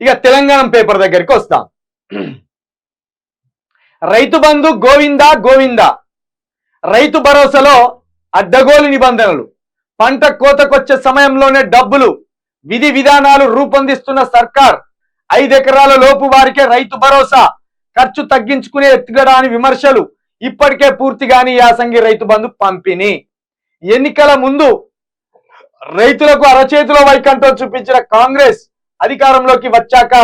ఇక తెలంగాణ పేపర్ దగ్గరికి వస్తాం. రైతు బంధు గోవిందా గోవిందా? రైతు భరోసాలో అడ్డగోలు నిబంధనలు. పంట కోతకొచ్చే సమయంలోనే డబ్బులు విధి విధానాలు రూపొందిస్తున్న సర్కార్ ఐదెకరాల లోపు వారికే రైతు భరోసా ఖర్చు తగ్గించుకునే ఎత్తుగడాని విమర్శలు ఇప్పటికే పూర్తిగాని యాసంగి రైతు బంధు పంపిణీ. ఎన్నికల ముందు రైతులకు అరచేతిలో వైకంఠం చూపించిన కాంగ్రెస్ అధికారంలోకి వచ్చాక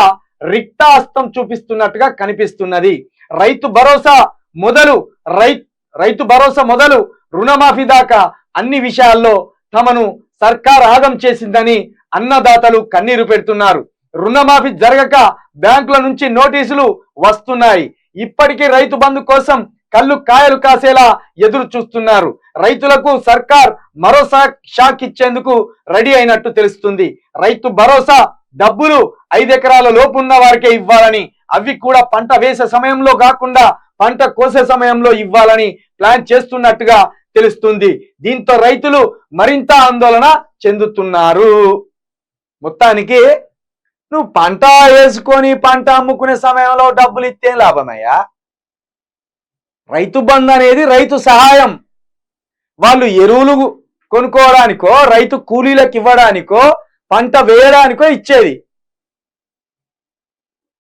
రిక్తాస్తం చూపిస్తున్నట్టుగా కనిపిస్తున్నది. రైతు భరోసా మొదలు రై రైతు భరోసా మొదలు రుణమాఫీ దాకా అన్ని విషయాల్లో తమను సర్కార్ ఆగం చేసిందని అన్నదాతలు కన్నీరు పెడుతున్నారు. రుణమాఫీ జరగక బ్యాంకుల నుంచి నోటీసులు వస్తున్నాయి. ఇప్పటికీ రైతు బంధు కోసం కళ్ళు కాయలు కాసేలా ఎదురు చూస్తున్నారు. రైతులకు సర్కార్ మరోసా షాక్ ఇచ్చేందుకు రెడీ అయినట్టు తెలుస్తుంది. రైతు భరోసా డబ్బులు ఐదు ఎకరాల లోపు ఉన్న వారికే ఇవ్వాలని అవి కూడా పంట వేసే సమయంలో కాకుండా పంట కోసే సమయంలో ఇవ్వాలని ప్లాన్ చేస్తున్నట్టుగా తెలుస్తుంది. దీంతో రైతులు మరింత ఆందోళన చెందుతున్నారు. మొత్తానికి నువ్వు పంట వేసుకొని పంట అమ్ముకునే సమయంలో డబ్బులు ఇస్తే లాభమయ్యా? రైతు బంధు అనేది రైతు సహాయం. వాళ్ళు ఎరువులు కొనుక్కోవడానికో రైతు కూలీలకు ఇవ్వడానికో పంట వేయడానికో ఇచ్చేది.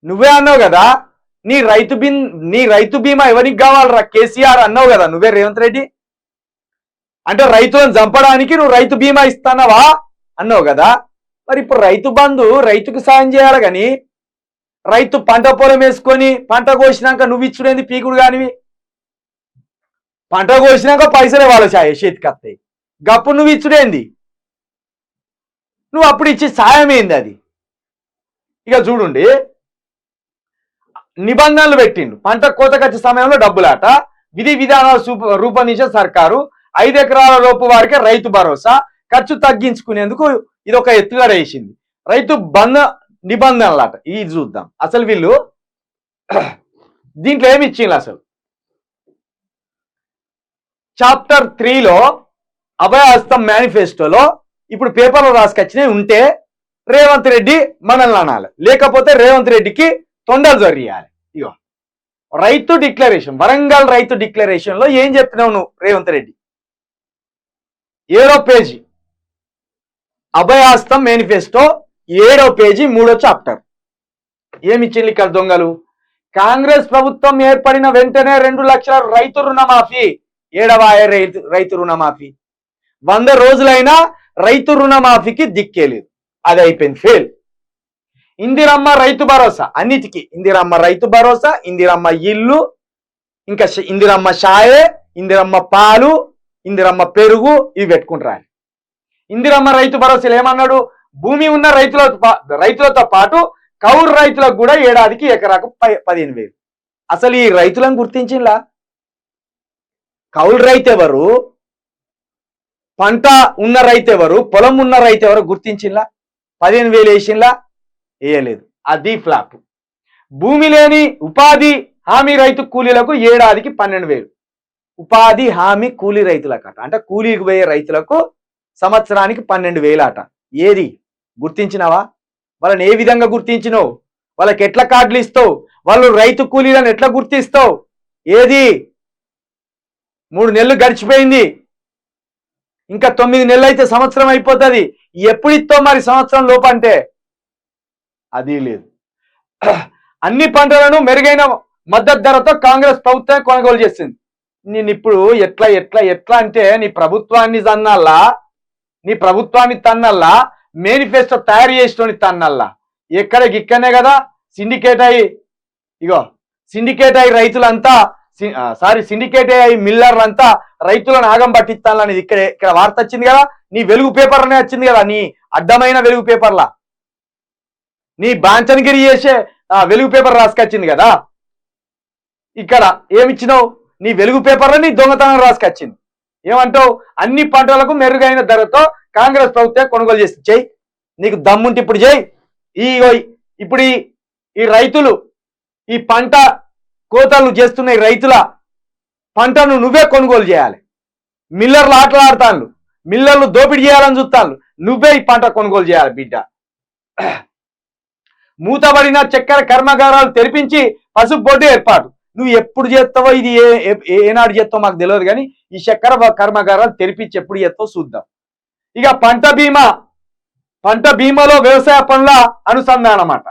నువ్వే అన్నావు కదా నీ రైతు బీ నీ రైతు బీమా ఎవరికి కావాలరా? కేసీఆర్ అన్నావు కదా నువ్వే రేవంత్ రెడ్డి? అంటే రైతులను చంపడానికి నువ్వు రైతు బీమా ఇస్తానవా? అన్నావు కదా. మరి ఇప్పుడు రైతు బంధు రైతుకు సాయం చేయాలి కానీ రైతు పంట పొలం వేసుకొని పంట కోసినాక నువ్వు ఇచ్చుడేంది పీకుడు కానివి? పంట కోసినాక పైసలు ఇవ్వాలి చాయ చేతికి వస్తాయి. గప్పు నువ్వు ఇచ్చుడేంది? నువ్వు అప్పుడు ఇచ్చే సాయం ఏంది అది? ఇక చూడండి. నిబంధనలు పెట్టిండు. పంట కోతకొచ్చే సమయంలో డబ్బులాట. విధి విధానాలు సూప- రూపొందించే సర్కారు ఐదు ఎకరాల లోపు వారికే రైతు భరోసా. ఖర్చు తగ్గించుకునేందుకు ఇది ఒక ఎత్తుగా వేసింది రైతు బంధ నిబంధనలాట. ఇది చూద్దాం. అసలు వీళ్ళు దీంట్లో ఏమి ఇచ్చిండ్రు అసలు? చాప్టర్ త్రీలో అభయహస్తం మేనిఫెస్టోలో ఇప్పుడు పేపర్లో రాసుకొచ్చినవి ఉంటే రేవంత్ రెడ్డి మనల్ని అనాలి. లేకపోతే రేవంత్ రెడ్డికి తొండలు జరియాలి. ఇగో రైతు డిక్లరేషన్ వరంగల్ రైతు డిక్లరేషన్లో ఏం చెప్పినావు నువ్వు రేవంత్ రెడ్డి? ఏడో పేజీ అభయాస్తం మేనిఫెస్టో ఏడో పేజీ మూడో చాప్టర్. ఏమిచ్చింది ఇక్కడ దొంగలు? కాంగ్రెస్ ప్రభుత్వం ఏర్పడిన వెంటనే రెండు లక్షల రైతు రుణమాఫీ. ఏడవ రైతు రైతు రుణమాఫీ. వంద రోజులైనా రైతు రుణమాఫీకి దిక్కే లేదు. అది అయిపోయింది ఫెయిల్ ఇందిరమ్మ రైతు భరోసా అన్నిటికీ. ఇందిరమ్మ రైతు భరోసా ఇందిరమ్మ ఇల్లు ఇంకా ఇందిరమ్మ షాయే ఇందిరమ్మ పాలు ఇందిరమ్మ పెరుగు ఇవి పెట్టుకుంటారు ఇందిరమ్మ రైతు భరోసాలు ఏమన్నాడు? భూమి ఉన్న రైతుల రైతులతో పాటు కౌరు రైతులకు కూడా ఏడాదికి ఎకరాకు ప- పదిహేను వేలు. అసలు ఈ రైతులను గుర్తించింలా కౌలు రైతు ఎవరు పంట ఉన్న రైతు ఎవరు పొలం ఉన్న రైతు ఎవరు గుర్తించింలా పదిహేను వేలు వేసింలా వేయలేదు. అది ఫ్లాప్. భూమి లేని ఉపాధి హామీ రైతు కూలీలకు ఏడాదికి పన్నెండు వేలు. ఉపాధి హామీ కూలీ రైతులకట. అంటే కూలీకి పోయే రైతులకు సంవత్సరానికి పన్నెండు వేలు అట ఏది? గుర్తించినావా? వాళ్ళని ఏ విధంగా గుర్తించినావు? వాళ్ళకి ఎట్లా కార్డులు ఇస్తావు? వాళ్ళు రైతు కూలీలను ఎట్లా గుర్తిస్తావు? ఏది? మూడు నెలలు గడిచిపోయింది. ఇంకా తొమ్మిది నెలలు అయితే సంవత్సరం అయిపోతుంది. ఎప్పుడు మరి సంవత్సరం లోపు అంటే అది లేదు. అన్ని పంటలను మెరుగైన మద్దతు ధరతో కాంగ్రెస్ ప్రభుత్వం కొనుగోలు చేసింది. నేను ఇప్పుడు ఎట్లా ఎట్లా ఎట్లా అంటే నీ ప్రభుత్వాన్ని తన్నల్లా? నీ ప్రభుత్వాన్ని తన్నల్లా? మేనిఫెస్టో తయారు చేసిన తన్నల్లా? ఎక్కడ ఇక్కడనే కదా? సిండికేట్ అయ్యి ఇగో సిండికేట్ అయి రైతులంతా సారీ సిండికేట్ అయి మిల్లర్లంతా రైతులను ఆగం పట్టిస్తానని ఇక్కడ ఇక్కడ వార్త వచ్చింది కదా? నీ వెలుగు పేపర్లనే వచ్చింది కదా? నీ అడ్డమైన వెలుగు పేపర్లా? నీ బాంచనగిరి చేసే వెలుగు పేపర్ రాసుకొచ్చింది కదా? ఇక్కడ ఏమిచ్చినావు? నీ వెలుగు పేపర్లో నీ దొంగతనం రాసుకొచ్చింది. ఏమంటావు? అన్ని పంటలకు మెరుగైన ధరతో కాంగ్రెస్ ప్రభుత్వం కొనుగోలు చేసి చేయి నీకు దమ్ముంటే ఇప్పుడు చేయి ఈ ఇప్పుడు ఈ రైతులు ఈ పంట కోతలు చేస్తున్న రైతుల పంటను నువ్వే కొనుగోలు చేయాలి. మిల్లర్లు ఆటలాడతాను మిల్లర్లు దోపిడీ చేయాలని చూస్తాను నువ్వే ఈ పంట కొనుగోలు చేయాలి బిడ్డ. మూతబడిన చక్కెర కర్మాగారాలు తెరిపించి పసుపు బొడ్డు ఏర్పాటు. నువ్వు ఎప్పుడు చేస్తావో ఇది ఏ ఏ- ఏనాడు చేస్తావో మాకు తెలియదు కానీ ఈ చక్కెర కర్మాగారాలు తెరిపించి ఎప్పుడు చేస్తావో చూద్దాం. ఇక పంట బీమా. పంట బీమాలో వ్యవసాయ పనుల అనుసంధానం అన్నమాట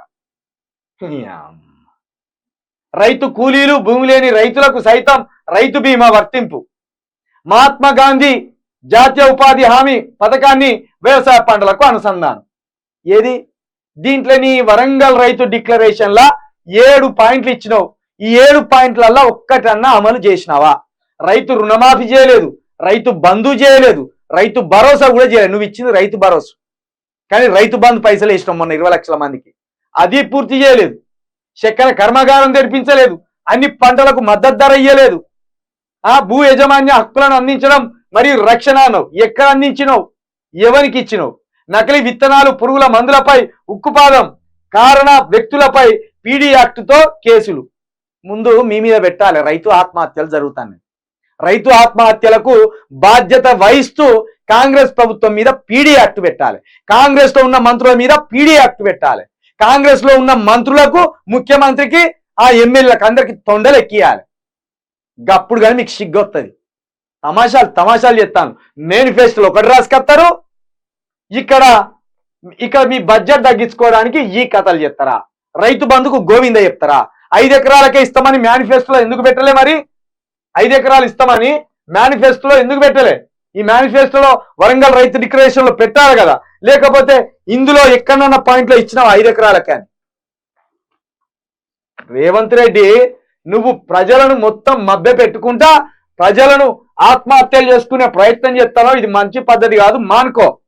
రైతు కూలీలు భూమి లేని రైతులకు సైతం రైతు బీమా వర్తింపు. మహాత్మా గాంధీ జాతీయ ఉపాధి హామీ పథకాన్ని వ్యవసాయ పంటలకు అనుసంధానం. ఏది? దీంట్లో నీ వరంగల్ రైతు డిక్లరేషన్లా ఏడు పాయింట్లు ఇచ్చినావు. ఈ ఏడు పాయింట్లల్లో ఒక్కటన్నా అమలు చేసినావా? రైతు రుణమాఫీ చేయలేదు. రైతు బంధు చేయలేదు. రైతు భరోసా కూడా చేయలేదు. నువ్వు ఇచ్చింది రైతు భరోసా. కానీ రైతు బంధు పైసలు ఇష్టం మొన్న ఇరవై లక్షల మందికి. అది పూర్తి చేయలేదు. చక్కెర కర్మాగారం తెరిపించలేదు. అన్ని పంటలకు మద్దతు ధర ఇయ్యలేదు. ఆ భూ యజమాన్య హక్కులను అందించడం మరియు రక్షణ అన్నావు ఎక్కడ అందించినావు? ఎవరికి ఇచ్చినావు? నకిలీ విత్తనాలు పురుగుల మందులపై ఉక్కుపాదం కారణ వ్యక్తులపై పీడీ యాక్ట్తో కేసులు. ముందు మీ మీద పెట్టాలి రైతు ఆత్మహత్యలు జరుగుతాయి రైతు ఆత్మహత్యలకు బాధ్యత వహిస్తూ కాంగ్రెస్ ప్రభుత్వం మీద పీడీ యాక్ట్ పెట్టాలి. కాంగ్రెస్లో ఉన్న మంత్రుల మీద పీడీ యాక్ట్ పెట్టాలి. కాంగ్రెస్లో ఉన్న మంత్రులకు ముఖ్యమంత్రికి ఆ ఎమ్మెల్యేలకు అందరికి తొండలు ఎక్కియాలి గప్పుడు కానీ మీకు సిగ్గొస్తుంది తమాషాలు తమాషాలు చెప్తాను మేనిఫెస్టోలో ఒకటి రాసుకొస్తారు ఇక్కడ ఇక్కడ మీ బడ్జెట్ తగ్గించుకోవడానికి ఈ కథలు చెప్తారా? రైతు బంధుకు గోవింద చెప్తారా? ఐదు ఎకరాలకే ఇస్తామని మేనిఫెస్టోలో ఎందుకు పెట్టలే మరి? ఐదు ఎకరాలు ఇస్తామని మేనిఫెస్టోలో ఎందుకు పెట్టలే? ఈ మేనిఫెస్టోలో వరంగల్ రైతు డిక్లరేషన్లో పెట్టాలి కదా. లేకపోతే ఇందులో ఎక్కడన్నా పాయింట్లో ఇచ్చినావు ఐదు ఎకరాలకే అని? రేవంత్ రెడ్డి నువ్వు ప్రజలను మొత్తం మభ్య పెట్టుకుంటా ప్రజలను ఆత్మహత్యలు చేసుకునే ప్రయత్నం చేస్తానో ఇది మంచి పద్ధతి కాదు. మానుకో.